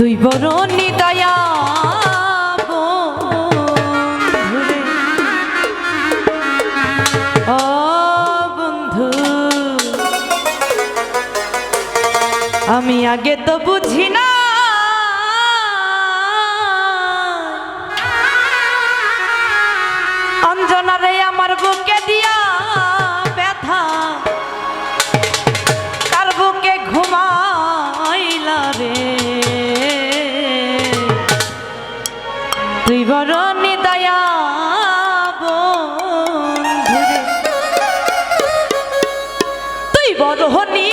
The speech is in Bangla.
তুই বরণ বন্ধু আমি আগে তো বুঝি না। অঞ্জনা রে আমার বুকে বরণী দয়া তুই বরহনী